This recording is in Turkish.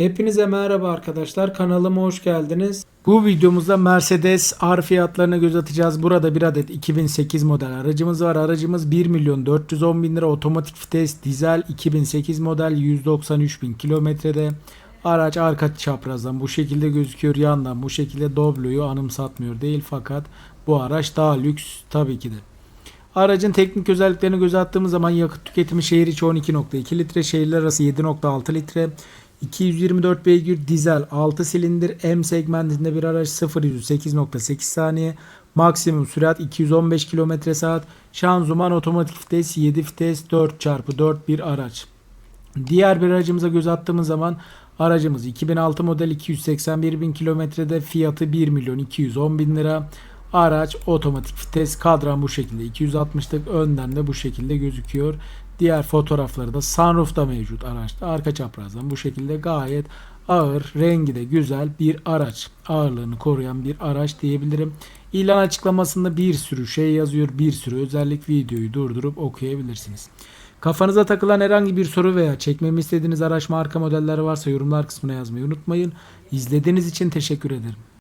Hepinize merhaba arkadaşlar. Kanalıma hoş geldiniz. Bu videomuzda Mercedes R fiyatlarına göz atacağız. Burada bir adet 2008 model aracımız var. Aracımız 1 milyon 410 bin lira otomatik vites dizel 2008 model 193 bin kilometrede. Araç arka çaprazdan bu şekilde gözüküyor. Yandan bu şekilde Doblo'yu anımsatmıyor değil fakat bu araç daha lüks tabii ki de. Aracın teknik özelliklerine göz attığımız zaman yakıt tüketimi şehir içi 12.2 litre, şehirler arası 7.6 litre, 224 beygir dizel 6 silindir M segmentinde bir araç 0 8.8 saniye, maksimum sürat 215 km saat, şanzıman otomatik vites 7 vites 4x4 bir araç. Diğer bir aracımıza göz attığımız zaman aracımız 2006 model 281 bin kilometrede fiyatı 1 milyon 210 bin lira. Araç otomatik vites kadran bu şekilde 260'lık önden de bu şekilde gözüküyor. Diğer fotoğrafları da sunroof'ta mevcut araçta. Arka çaprazdan bu şekilde gayet ağır, rengi de güzel bir araç. Ağırlığını koruyan bir araç diyebilirim. İlan açıklamasında bir sürü şey yazıyor. Bir sürü özellik videoyu durdurup okuyabilirsiniz. Kafanıza takılan herhangi bir soru veya çekmemi istediğiniz araç marka modelleri varsa yorumlar kısmına yazmayı unutmayın. İzlediğiniz için teşekkür ederim.